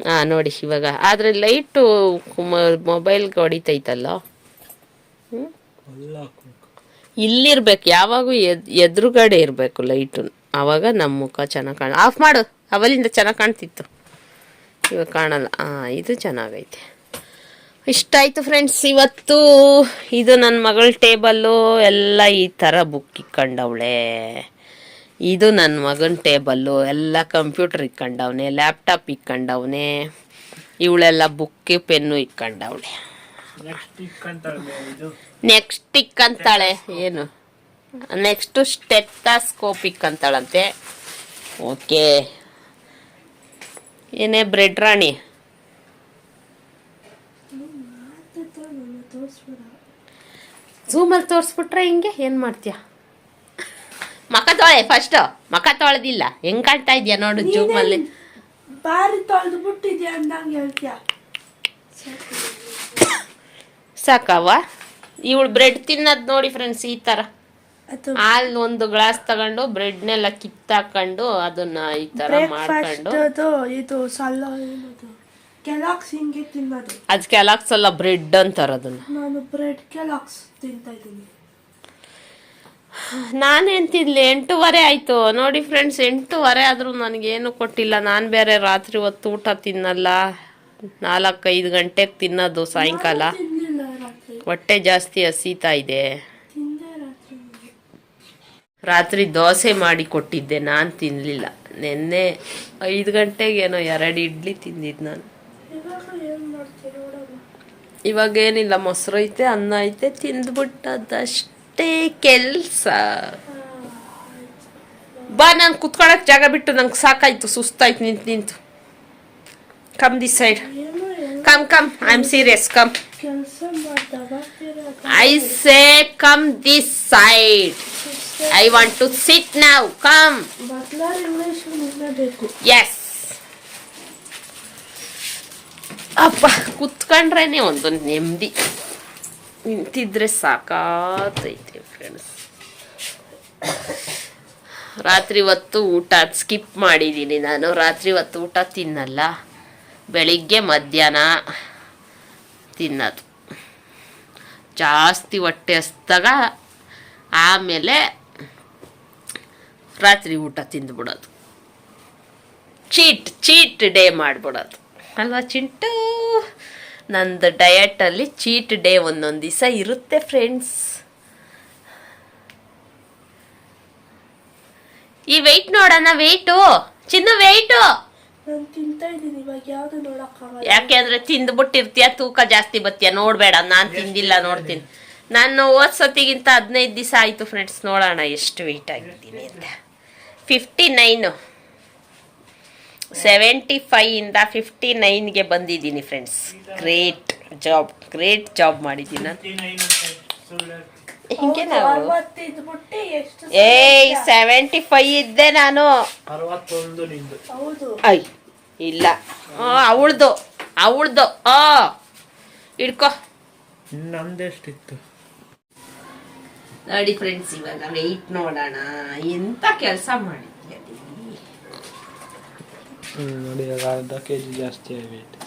ಹಾಂ ನೋಡಿ ಇವಾಗ, ಆದರೆ ಲೈಟು ಮೊಬೈಲ್ಗೆ ಹೊಡಿತೈತಲ್ಲ? ಇಲ್ಲಿರ್ಬೇಕು, ಯಾವಾಗೂ ಎದ್, ಎದುರುಗಡೆ ಇರಬೇಕು ಲೈಟು ಆವಾಗ ನಮ್ಮ ಮುಖ ಚೆನ್ನಾಗಿ ಕಾಣ ಆಫ್ ಮಾಡು, ಅವಲಿಂದ ಚೆನ್ನಾಗಿ ಕಾಣ್ತಿತ್ತು. ಇವಾಗ ಕಾಣಲ್ಲ ಹಾಂ ಇದು ಚೆನ್ನಾಗೈತೆ. ಇಷ್ಟ ಆಯ್ತು ಫ್ರೆಂಡ್ಸ್ ಇವತ್ತು ಇದು ನನ್ನ ಮಗಳ ಟೇಬಲ್ಲು ಎಲ್ಲ ಈ ಥರ ಬುಕ್ ಇಕ್ಕಂಡವಳೆ. ಇದು ನನ್ನ ಮಗನ ಟೇಬಲ್ಲು ಎಲ್ಲ ಕಂಪ್ಯೂಟರ್ ಇಕ್ಕಂಡವನೆ ಲ್ಯಾಪ್ಟಾಪ್ ಇಕ್ಕಂಡವನೆ ಇವಳೆಲ್ಲ ಬುಕ್ ಪೆನ್ನು ಇಕ್ಕಂಡವಳೆ. ನೆಕ್ಸ್ಟ್ ಇಕ್ಕಂತಾಳೆ ಏನು? ನೆಕ್ಸ್ಟು ಸ್ಟೆಥಾಸ್ಕೋಪ್ ಇಕ್ಕಂತಾಳಂತೆ. ಓಕೆ ಏನೇ ಬ್ರೆಡ್ ರಾಣಿ? ಝೂಮಲ್ಲಿ ತೋರಿಸ್ಬಿಟ್ರೆ ಹಿಂಗೆ ಏನು ಮಾಡ್ತೀಯ? ಮಕ ತೊಳೆ ಫಸ್ಟ್ ಮಕ ತೊಳೆದಿಲ್ಲ. ಹೆಂಗ್ ಕಾಣ್ತಾ ಇದೆಯಾ ನೋಡು ಜೂಮಲ್ಲಿ ಬಾರಿ ತೊಳೆದು ಬಿಟ್ಟಿದ್ಯಾ ಅಂದಂಗೆ ಹೇಳ್ತೀಯ. ಸಾಕವ್ವ. ಇವಳು ಬ್ರೆಡ್ ತಿನ್ನೋದು ನೋಡಿ ಫ್ರೆಂಡ್ಸ್ ಈ ಥರ ಹಾಲ್ ಒಂದು ಗ್ಲಾಸ್ ತಗೊಂಡು ಬ್ರೆಡ್ನೆಲ್ಲ ಕಿತ್ತಾಕೊಂಡು ಅದನ್ನ ಈ ತರ ಬ್ರೇಕ್ಫಾಸ್ಟ್ ಮಾಡ್ಕೊಂಡು. ಇದು ಕೆಲಾಕ್ಸ್ ಹಿಂಗೆ ತಿನ್ನೋದು. ಅದು ಕೆಲಾಕ್ಸ್ ಅಲ್ಲ ಬ್ರೆಡ್ ಅಂತಾರೆ ಅದನ್ನ. ನಾನು ಬ್ರೆಡ್ ಕೆಲಾಕ್ಸ್ ತಿಂತಾ ಇದ್ದೀನಿ. ನಾನೇನ್ ತಿನ್ಲಿ? ಎಂಟೂವರೆ ಆಯ್ತು. ನೋಡಿ ಫ್ರೆಂಡ್ಸ್ ಎಂಟೂವರೆ ಆದರೂ ನನಗೇನು ಕೊಟ್ಟಿಲ್ಲ. ನಾನು ಬೇರೆ ರಾತ್ರಿ ಹೊತ್ತು ಊಟ ತಿನ್ನಲ್ಲ. ನಾಲ್ಕೈದು ಗಂಟೆಗೆ ತಿನ್ನೋದು ಸಾಯಂಕಾಲ. ಹೊಟ್ಟೆ ಜಾಸ್ತಿ ಹಸೀತಾ ಇದೆ. ರಾತ್ರಿ ರಾತ್ರಿ ದೋಸೆ ಮಾಡಿ ಕೊಟ್ಟಿದ್ದೆ. ನಾನು ತಿನ್ನಲಿಲ್ಲ ನಿನ್ನೆ ಐದು ಗಂಟೆಗೇನೋ ಎರಡು ಇಡ್ಲಿ ತಿಂದಿದ್ದು ನಾನು ಇವಾಗ ಏನ್ ಮಾಡ್ತೀರಿ ನೋಡೋಣ ಇವಾಗ ಏನಿಲ್ಲ ಮೊಸರು ಐತೆ ಅನ್ನ ಐತೆ ತಿಂದ್ಬಿಟ್ಟದಷ್ಟೇ ಕೆಲ್ಸ. ಬಾ ನಾನು ಕುತ್ಕೊಳಕ್ ಜಾಗ ಬಿಟ್ಟು ನಂಗೆ ಸಾಕಾಯ್ತು ಸುಸ್ತಾಯ್ತು ನಿಂತು ನಿಂತು. Come this side come come I am serious come I say come this side I want to sit now come yes ಅಪ್ಪ, ಕುತ್ಕೊಂಡ್ರೇ ಒಂದು ನೆಮ್ಮದಿ. ನಿಂತಿದ್ರೆ ಸಾಕಾತೈತೆ ಫ್ರೆಂಡ್ಸ್ ರಾತ್ರಿ ಹೊತ್ತು ಊಟ ಸ್ಕಿಪ್ ಮಾಡಿದ್ದೀನಿ ನಾನು. ರಾತ್ರಿ ಹೊತ್ತು ಊಟ ತಿನ್ನಲ್ಲ. ಬೆಳಿಗ್ಗೆ ಮಧ್ಯಾಹ್ನ ತಿನ್ನೋದು. ಜಾಸ್ತಿ ಹೊಟ್ಟೆ ಹಸ್ದಾಗ ಆಮೇಲೆ ರಾತ್ರಿ ಊಟ ತಿಂದ್ಬಿಡೋದು. ಚೀಟ್ ಚೀಟ್ ಡೇ ಮಾಡ್ಬಿಡೋದು. ಅಲ್ವಾ ಚಿಂಟು? ನಂದು ಡಯಟಲ್ಲಿ ಚೀಟ್ ಡೇ ಒಂದೊಂದು ದಿವಸ ಇರುತ್ತೆ ಫ್ರೆಂಡ್ಸ್ ಈ ವೆಯ್ಟ್ ನೋಡೋಣ ವೆಯ್ಟು ಚಿನ್ನ ವೆಯ್ಟು ಯಾಕೆ ಅಂದ್ರೆ ತಿಂದ್ಬಿಟ್ಟಿರ್ತೀಯ ತೂಕ ಜಾಸ್ತಿ ಬತ್ತೀಯ ನೋಡ್ಬೇಡ ನಾನು ತಿಂದಿಲ್ಲ ನೋಡ್ತೀನಿ. ನಾನು ಹೋದ ಸತಿಗಿಂತ ಹದಿನೈದು ದಿವಸ ಆಯಿತು ಫ್ರೆಂಡ್ಸ್ ನೋಡೋಣ ಎಷ್ಟು ವೆಯ್ಟ್ ಆಗಿದ್ದೀನಿ ಅಂತ. ಫಿಫ್ಟಿ ನೈನು ಸೆವೆಂಟಿ ಫೈಯಿಂದ ಫಿಫ್ಟಿ ನೈನ್ಗೆ ಬಂದಿದ್ದೀನಿ friends great job great job ಮಾಡಿದ್ದೀನಿ ನಾನು. ಸುಳ್ಳು ಹಿಂಗೆ ನಾವು ಏಯ್ ಸೆವೆಂಟಿ ಫೈವ್ ಇದ್ದೆ ನಾನು. ಅರವತ್ತೊಂದು ನಿಂದು. ಹೌದು. ಐ ಇಲ್ಲ. ಅವಳ್ದು ಅವಳ್ದು. ಆ ಇಡ್ಕೋ ನಮ್ದೆಷ್ಟಿತ್ತು ನೋಡಿ ಫ್ರೆಂಡ್ಸ್ ಇವಾಗ ವೆಯ್ಟ್ ನೋಡೋಣ. ಎಂತ ಕೆಲಸ ಮಾಡಿದ್ಯ ನೋಡಿ ಇವಾಗ ಅರ್ಧ ಕೆ ಜಿ ಜಾಸ್ತಿ ಆಗೈತೆ.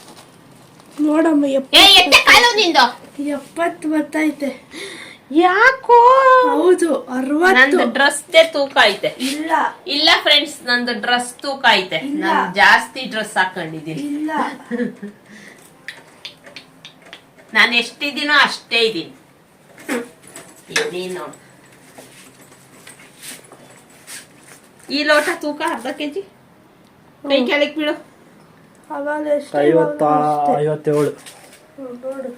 ನೋಡಮ್ಮ ಎಪ್ಪ ಏ ಎತ್ತೆ ಕಾಲು ನಿಂದು? ಎಪ್ಪತ್ತು ಬರ್ತೈತೆ. ಯಾಕೋ? ಹೌದು ಅರವತ್ತು. ನಂದು ಡ್ರೆಸ್ ತೂಕ ಐತೆ. ಇಲ್ಲ. ಇಲ್ಲ ಫ್ರೆಂಡ್ಸ್ ನಂದು ಡ್ರೆಸ್ ತೂಕ ಐತೆ. ಇಲ್ಲ. ನಾನು ಜಾಸ್ತಿ ಡ್ರೆಸ್ ಹಾಕೊಂಡಿದ್ದೀನಿ. ಇಲ್ಲ. ನಾನು ಎಷ್ಟಿದ್ದೀನೋ ಅಷ್ಟೇ ಇದ್ದೀನಿ. ನೀನು ಈ ಲೋಟ ತೂಕ ಅರ್ಧ ಕೆಜಿ? ಕೈ ಬಿಡು. ಅವಾಗ ಎಷ್ಟು ಐವತ್ತ. ಐವತ್ತೇಳು. ನೋಡು.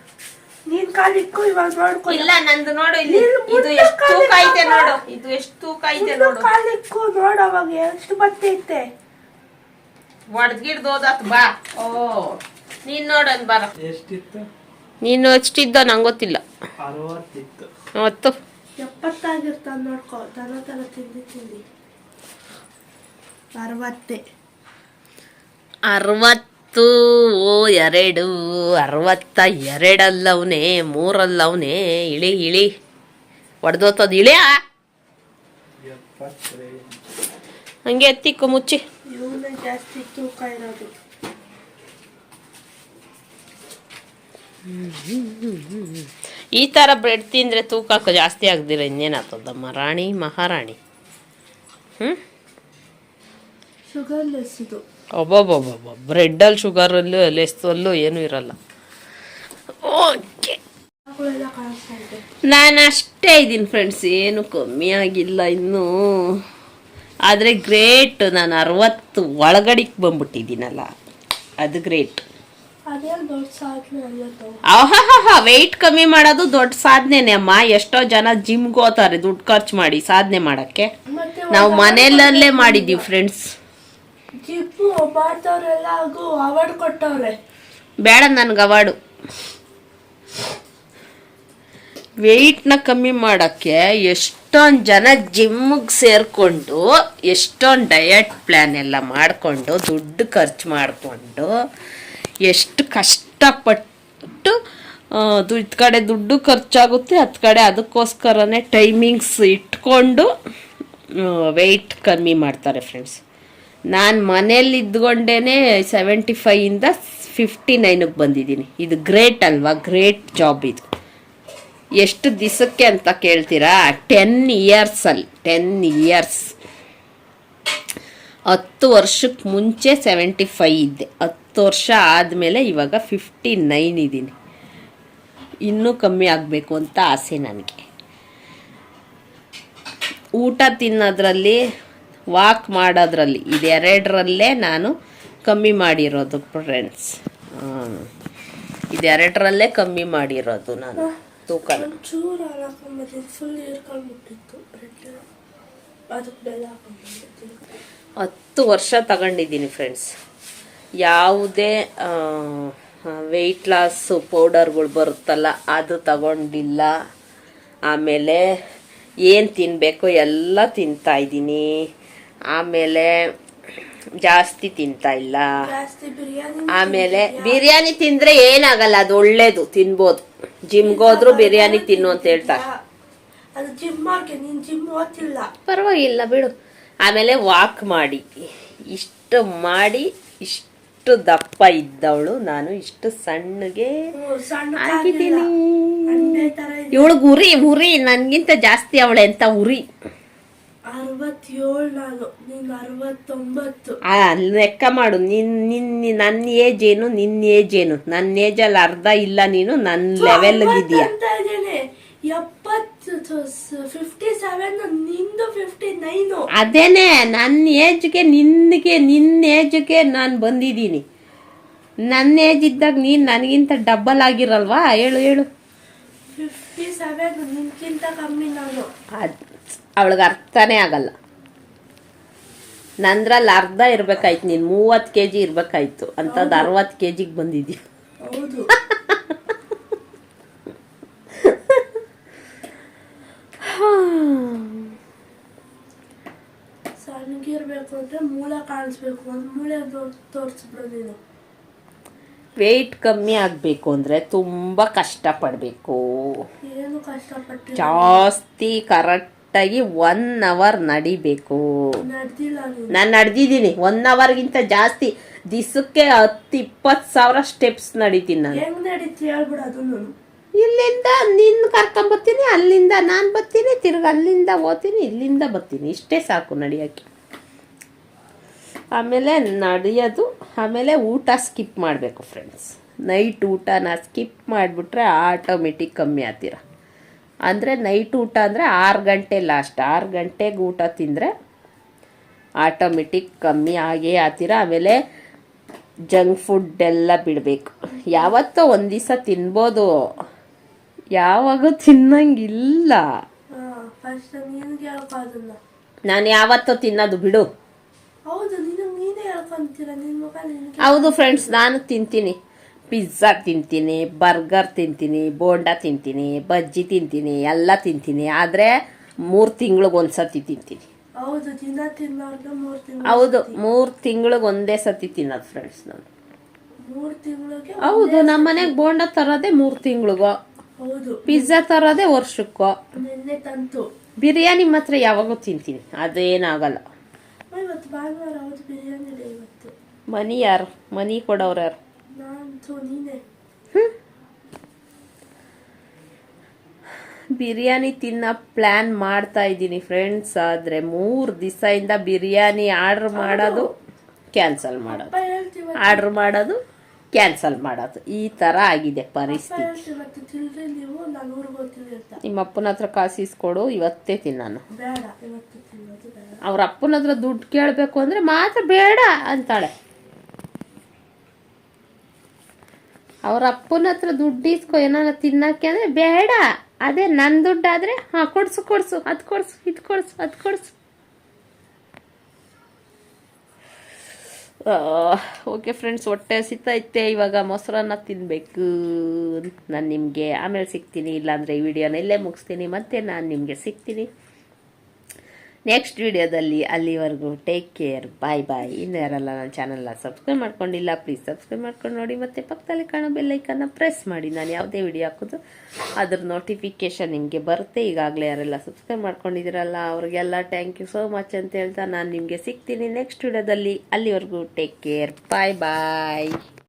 ನೀನ್ ಕಾಲಿಕ್ಕು ಇವಾಗ ನೋಡ್ಕೊ. ಇಲ್ಲ ನಂದು ನೋಡು ಇಲ್ಲಿ ಇದು ಎಷ್ಟು ತೂಕ ಐತೆ ನೋಡು ಇದು ಎಷ್ಟು ತೂಕ ಐತೆ ನೋಡು. ಕಾಲಿಕ್ಕು ನೋಡು ಅವಾಗ ಎಷ್ಟು ಬರ್ತೈತೆ ಒಡ್ದ್ಗಿಡ್ದು ಹೋದಾತ್ ಬಾ. ಓ ನೀನ್ ನೋಡನ್ ಬಾರ. ಎಷ್ಟಿತ್ತು? ನೀನು ಎಷ್ಟಿದ್ದ ನಂಗೆ ಗೊತ್ತಿಲ್ಲ. ಅರವತ್ತಿತ್ತು. ಅವತ್ತು. ಎಪ್ಪತ್ತಾಗಿರ್ತಾನ ನೋಡ್ಕೊ ದನ ತರ ತಿಂದು ತಿಂದು. ಅರವತ್ತೆ. ಅರವತ್ತು ಓ ಎರಡು ಅರವತ್ತ ಎರಡಲ್ಲವನೇ ಮೂರಲ್ಲವನೇ ಇಳಿ ಇಳಿ. ಹೊಡೆದೋತದ ಇಳಿಯ? ಹಂಗೆ ಎತ್ತಿಕ್ಕು ಮುಚ್ಚಿ. ಜಾಸ್ತಿ ತೂಕ ಇರೋದು. ಈ ಥರ ಬ್ರೆಡ್ ತಿಂದರೆ ತೂಕ ಜಾಸ್ತಿ ಆಗ್ದಿರ ಇನ್ನೇನಾಗ್ತದಮ್ಮ ರಾಣಿ ಮಹಾರಾಣಿ. ಹ್ಞೂ ಶುಗರ್ಲೆಸ್ ಇದು. ಒಬ್ಬೊಬ್ಬೊಬ್ಬ ಬ್ರೆಡ್ಡಲ್ಲಿ ಶುಗರಲ್ಲೂ ಲೆಸ್ಸಲ್ಲೂ ಏನೂ ಇರಲ್ಲ. ಓಕೆ ನಾನು ಅಷ್ಟೇ ಇದ್ದೀನಿ ಫ್ರೆಂಡ್ಸ್ ಏನು ಕಮ್ಮಿ ಆಗಿಲ್ಲ ಇನ್ನೂ. ಆದರೆ ಗ್ರೇಟ್ ನಾನು ಅರವತ್ತು ಒಳಗಡೆಗೆ ಬಂದ್ಬಿಟ್ಟಿದ್ದೀನಲ್ಲ. ಅದು ಗ್ರೇಟ್ ವೆಯ್ಟ್ ಕಮ್ಮಿ ಮಾಡೋದು ದೊಡ್ಡ ಸಾಧನೆನೇ ಅಮ್ಮ. ಎಷ್ಟೋ ಜನ ಜಿಮ್ಗೆ ಹೋಗ್ತಾರೆ, ದುಡ್ಡು ಖರ್ಚು ಮಾಡಿ ಸಾಧನೆ ಮಾಡೋಕ್ಕೆ. ನಾವು ಮನೆಯಲ್ಲೇ ಮಾಡಿದ್ದೀವಿ ಫ್ರೆಂಡ್ಸ್ ಜಿಪ್ಪು ಮಾಡ್ತವ್ರೆಲ್ಲ ಹಾಗೂ ಅವಾರ್ಡ್ ಕೊಟ್ಟವ್ರೆ. ಬೇಡ ನನ್ಗೆ ಅವಾರ್ಡು ವೆಯ್ಟ್ನ ಕಮ್ಮಿ ಮಾಡೋಕ್ಕೆ ಎಷ್ಟೊಂದು ಜನ ಜಿಮ್ಗೆ ಸೇರಿಕೊಂಡು ಎಷ್ಟೊಂದು ಡಯಟ್ ಪ್ಲ್ಯಾನ್ ಎಲ್ಲ ಮಾಡಿಕೊಂಡು ದುಡ್ಡು ಖರ್ಚು ಮಾಡಿಕೊಂಡು ಎಷ್ಟು ಕಷ್ಟಪಟ್ಟು ದು ಇತ್ ಕಡೆ ದುಡ್ಡು ಖರ್ಚಾಗುತ್ತೆ ಹತ್ತು ಕಡೆ ಅದಕ್ಕೋಸ್ಕರನೇ ಟೈಮಿಂಗ್ಸ್ ಇಟ್ಕೊಂಡು ವೆಯ್ಟ್ ಕಮ್ಮಿ ಮಾಡ್ತಾರೆ ಫ್ರೆಂಡ್ಸ್ ನಾನು ಮನೇಲಿ ಇದ್ಕೊಂಡೇ ಸೆವೆಂಟಿ ಫೈಯಿಂದ ಫಿಫ್ಟಿ ನೈನಿಗೆ ಬಂದಿದ್ದೀನಿ. ಇದು ಗ್ರೇಟ್ ಅಲ್ವಾ? ಗ್ರೇಟ್ ಜಾಬ್ ಇದು. ಎಷ್ಟು ದಿವಸಕ್ಕೆ ಅಂತ ಕೇಳ್ತೀರಾ? ಟೆನ್ ಇಯರ್ಸಲ್ಲಿ ಟೆನ್ ಇಯರ್ಸ್ ಹತ್ತು ವರ್ಷಕ್ಕೆ ಮುಂಚೆ ಸೆವೆಂಟಿ ಫೈ ಇದ್ದೆ. ಹತ್ತು ವರ್ಷ ಆದಮೇಲೆ ಇವಾಗ ಫಿಫ್ಟಿ ನೈನ್ ಇದ್ದೀನಿ. ಇನ್ನೂ ಕಮ್ಮಿ ಆಗಬೇಕು ಅಂತ ಆಸೆ ನನಗೆ. ಊಟ ತಿನ್ನೋದ್ರಲ್ಲಿ ವಾಕ್ ಮಾಡೋದ್ರಲ್ಲಿ. ಇದೆರಡರಲ್ಲೇ ನಾನು ಕಮ್ಮಿ ಮಾಡಿರೋದು ಫ್ರೆಂಡ್ಸ್ ಇದೆರಡರಲ್ಲೇ ಕಮ್ಮಿ ಮಾಡಿರೋದು ನಾನು. ತೂಕನ. ಚೂರು ಫುಲ್ ಹತ್ತು ವರ್ಷ ತಗೊಂಡಿದ್ದೀನಿ ಫ್ರೆಂಡ್ಸ್ ಯಾವುದೇ ವೆಯ್ಟ್ ಲಾಸ್ ಪೌಡರ್ಗಳು ಬರುತ್ತಲ್ಲ ಅದು ತಗೊಂಡಿಲ್ಲ. ಆಮೇಲೆ ಏನು ತಿನ್ನಬೇಕು ಎಲ್ಲ ತಿಂತಾ ಇದ್ದೀನಿ. ಆಮೇಲೆ ಜಾಸ್ತಿ ತಿಂತಾ ಇಲ್ಲ. ಆಮೇಲೆ ಬಿರಿಯಾನಿ ತಿಂದ್ರೆ ಏನಾಗಲ್ಲ ಅದು ಒಳ್ಳೇದು ತಿನ್ಬೋದು. ಜಿಮ್ಗೋದ್ರು ಬಿರಿಯಾನಿ ತಿನ್ನು ಅಂತ ಹೇಳ್ತಾರೆ. ಪರವಾಗಿಲ್ಲ ಬಿಡು. ಆಮೇಲೆ ವಾಕ್ ಮಾಡಿ. ಇಷ್ಟು ಮಾಡಿ ಇಷ್ಟು ದಪ್ಪ ಇದ್ದವಳು ನಾನು ಇಷ್ಟು ಸಣ್ಣಗೆ ಇವಳು ಆಗಿದ್ದೀನಿ ಉರಿ ಉರಿ ನನ್ಗಿಂತ ಜಾಸ್ತಿ ಅವಳೆ ಅಂತ ಉರಿ. ಅರವತ್ತೇಳು ನಾನು ನೀನ್ ಅರವತ್ತೊಂಬತ್ತು. ಆ ಲೆಕ್ಕ ಮಾಡು. ನಿನ್ನ ನಿನ್ ನನ್ನ ಏಜ್ ಏನು? ನಿನ್ನ ಏಜ್ ಏನು? ನನ್ನ ಏಜಲ್ಲಿ ಅರ್ಧ ಇಲ್ಲ ನೀನು ನನ್ನ ಲೆವೆಲ್ ಇದೆಯಾ ಅಂತ ಇದ್ದೇನೆ. ಎಪ್ಪತ್ತು ಫಿಫ್ಟಿ ಸೆವೆನ್ ನಿಂದು ಫಿಫ್ಟಿ ನೈನು ಅದೇನೆ ನನ್ನ ಏಜ್ಗೆ ನಿನ್ಗೆ ನಿನ್ನ ಏಜ್ಗೆ ನಾನು ಬಂದಿದ್ದೀನಿ. ನನ್ನ ಏಜ್ ಇದ್ದಾಗ ನೀನು ನನಗಿಂತ ಡಬ್ಬಲ್ ಆಗಿರಲ್ವಾ? ಹೇಳು ಹೇಳು. ಫಿಫ್ಟಿ ಸೆವೆನ್ ಕಮ್ಮಿ ನಾನು. ಅದು ಅವಳಿಗೆ ಅರ್ಥನೇ ಆಗಲ್ಲ. ನಂದ್ರಲ್ಲಿ ಅರ್ಧ ಇರ್ಬೇಕಾಯ್ತು ನೀನು ಮೂವತ್ತು ಕೆ ಜಿ ಇರ್ಬೇಕಾಯ್ತು ಅಂತದ್ದು ಅರವತ್ತು ಕೆ ಜಿಗೆ ಬಂದಿದ್ದೀವಿ ಹೌದು. ಸಣ್ಣಗಿರ್ಬೇಕು ಅಂದ್ರೆ ಮೂಳೆ ಕಾಣಿಸ್ಬೇಕು. ಒಂದ್ ಮೂಳೆ ತೋರಿಸ್ಬಿಡು ನೀನು. ವೆಯ್ಟ್ ಕಮ್ಮಿ ಆಗಬೇಕು ಅಂದರೆ ತುಂಬ ಕಷ್ಟಪಡಬೇಕು. ಜಾಸ್ತಿ ಕರೆಕ್ಟ್ ಕರೆಕ್ಟಾಗಿ ಒನ್ ಅವರ್ ನಡಿಬೇಕು. ನೀನು. ನಾನು ನಡೆದಿದ್ದೀನಿ. ಒನ್ ಅವರ್ಗಿಂತ ಜಾಸ್ತಿ. ದಿಸಕ್ಕೆ ಹತ್ತು ಇಪ್ಪತ್ತು ಸಾವಿರ ಸ್ಟೆಪ್ಸ್ ನಡೀತೀನಿ ನಾನು. ಇಲ್ಲಿಂದ ನಿನ್ನ ಕರ್ಕೊಂಬರ್ತೀನಿ ಅಲ್ಲಿಂದ ನಾನು ಬರ್ತೀನಿ ತಿರ್ಗಿ ಅಲ್ಲಿಂದ ಓದ್ತೀನಿ ಇಲ್ಲಿಂದ ಬರ್ತೀನಿ. ಇಷ್ಟೇ ಸಾಕು ನಡಿಯೋಕ್ಕೆ. ಆಮೇಲೆ ನಡೆಯೋದು. ಆಮೇಲೆ ಊಟ ಸ್ಕಿಪ್ ಮಾಡಬೇಕು ಫ್ರೆಂಡ್ಸ್ ನೈಟ್ ಊಟನ ಸ್ಕಿಪ್ ಮಾಡಿಬಿಟ್ರೆ ಆಟೋಮೆಟಿಕ್ ಕಮ್ಮಿ ಆಗ್ತೀರ. ಅಂದರೆ ನೈಟ್ ಊಟ ಅಂದರೆ ಆರು ಗಂಟೆ ಲಾಸ್ಟ್ ಆರು ಗಂಟೆಗೆ ಊಟ ತಿಂದರೆ ಆಟೋಮೆಟಿಕ್ ಕಮ್ಮಿ ಆಗೇ ಆತೀರ. ಆಮೇಲೆ ಜಂಕ್ ಫುಡ್ ಎಲ್ಲ ಬಿಡಬೇಕು. ಯಾವತ್ತೋ ಒಂದು ದಿವಸ ತಿನ್ಬೋದು. ಯಾವಾಗೂ ತಿನ್ನಂಗಿಲ್ಲ. ನಾನು ಯಾವತ್ತೋ ತಿನ್ನೋದು ಬಿಡು. ಹೌದು ಫ್ರೆಂಡ್ಸ್ ನಾನು ತಿಂತೀನಿ. ಪಿಜ್ಜಾ ತಿಂತೀನಿ ಬರ್ಗರ್ ತಿಂತೀನಿ ಬೋಂಡಾ ತಿಂತೀನಿ ಬಜ್ಜಿ ತಿಂತೀನಿ ಎಲ್ಲ ತಿಂತೀನಿ. ಆದರೆ ಮೂರು ತಿಂಗ್ಳಿಗೆ ಒಂದು ಸತಿ ತಿಂತೀನಿ. ಹೌದು ಮೂರ್ ತಿಂಗ್ಳಿಗೆ ಒಂದೇ ಸತಿ ತಿನ್ನೋದು ಫ್ರೆಂಡ್ಸ್ ನಾನು. ಹೌದು ನಮ್ಮ ಮನೆಗೆ ಬೋಂಡ ತರೋದೇ ಮೂರು ತಿಂಗಳಿಗೋ? ಪಿಜ್ಜಾ ತರೋದೇ ವರ್ಷಕ್ಕೋ? ಬಿರಿಯಾನಿ ಮಾತ್ರ ಯಾವಾಗೂ ತಿಂತೀನಿ ಅದೇನಾಗಲ್ಲ. ಮನಿ ಯಾರು? ಮನಿ ಕೊಡೋರು ಯಾರು? ನಾನು ಬಿರಿಯಾನಿ ತಿನ್ನ ಪ್ಲ್ಯಾನ್ ಮಾಡ್ತಾ ಇದ್ದೀನಿ ಫ್ರೆಂಡ್ಸ್ ಆದರೆ ಮೂರು ದಿವಸದಿಂದ ಬಿರಿಯಾನಿ ಆರ್ಡ್ರ್ ಮಾಡೋದು ಕ್ಯಾನ್ಸಲ್ ಮಾಡೋದು. ಆರ್ಡರ್ ಮಾಡೋದು ಕ್ಯಾನ್ಸಲ್ ಮಾಡೋದು. ಈ ಥರ ಆಗಿದೆ ಪರಿಸ್ಥಿತಿ. ನಿಮ್ಮ ಅಪ್ಪನ ಹತ್ರ ಕಾಸು ಇಸ್ಕೊಡು ಇವತ್ತೇ ತಿನ್ನಾನು ಅವ್ರ ಅಪ್ಪನ ಹತ್ರ ದುಡ್ಡು ಕೇಳಬೇಕು ಅಂದರೆ ಮಾತ್ರ ಬೇಡ ಅಂತಾಳೆ. ಅವ್ರ ಅಪ್ಪನ ಹತ್ರ ದುಡ್ಡು ಇಸ್ಕೊ ಏನಾರ ತಿನ್ನಕ್ಕೆ ಅಂದರೆ ಬೇಡ. ಅದೇ ನನ್ನ ದುಡ್ಡಾದರೆ, ಹಾಂ, ಕೊಡ್ಸು ಕೊಡ್ಸು, ಅದು ಕೊಡ್ಸು, ಇದು ಕೊಡ್ಸು, ಅದು ಕೊಡ್ಸು. ಓಕೆ ಫ್ರೆಂಡ್ಸ್, ಹೊಟ್ಟೆ ಸಿತೈತೆ ಇವಾಗ ಮೊಸರನ್ನ ತಿನ್ನಬೇಕು ನಾನು ನಿಮಗೆ. ಆಮೇಲೆ ಸಿಗ್ತೀನಿ, ಇಲ್ಲಾಂದರೆ ಈ ವಿಡಿಯೋನ ಇಲ್ಲೇ ಮುಗಿಸ್ತೀನಿ. ಮತ್ತೆ ನಾನು ನಿಮಗೆ ಸಿಗ್ತೀನಿ. ನೆಕ್ಸ್ಟ್ ವಿಡಿಯೋದಲ್ಲಿ ಅಲ್ಲಿವರೆಗೂ ಟೇಕ್ ಕೇರ್ ಬಾಯ್ ಬಾಯ್ ಇನ್ನು ಯಾರಲ್ಲ ನನ್ನ ಚಾನಲ್ನ ಸಬ್ಸ್ಕ್ರೈಬ್ ಮಾಡ್ಕೊಂಡಿಲ್ಲ ಪ್ಲೀಸ್ ಸಬ್ಸ್ಕ್ರೈಬ್ ಮಾಡ್ಕೊಂಡು ನೋಡಿ. ಮತ್ತು ಪಕ್ಕದಲ್ಲಿ ಕಾಣೋ ಬೆಲ್ಲೈಕನ್ನ ಪ್ರೆಸ್ ಮಾಡಿ. ನಾನು ಯಾವುದೇ ವಿಡಿಯೋ ಹಾಕೋದು ಅದ್ರ ನೋಟಿಫಿಕೇಶನ್ ನಿಮಗೆ ಬರುತ್ತೆ. ಈಗಾಗಲೇ ಯಾರೆಲ್ಲ ಸಬ್ಸ್ಕ್ರೈಬ್ ಮಾಡ್ಕೊಂಡಿದ್ದೀರಲ್ಲ, ಅವ್ರಿಗೆಲ್ಲ ಥ್ಯಾಂಕ್ ಯು ಸೋ ಮಚ್ ಅಂತ ಹೇಳ್ತಾ ನಾನು ನಿಮಗೆ ಸಿಗ್ತೀನಿ ನೆಕ್ಸ್ಟ್ ವಿಡಿಯೋದಲ್ಲಿ ಅಲ್ಲಿವರೆಗೂ ಟೇಕ್ ಕೇರ್ ಬಾಯ್ ಬಾಯ್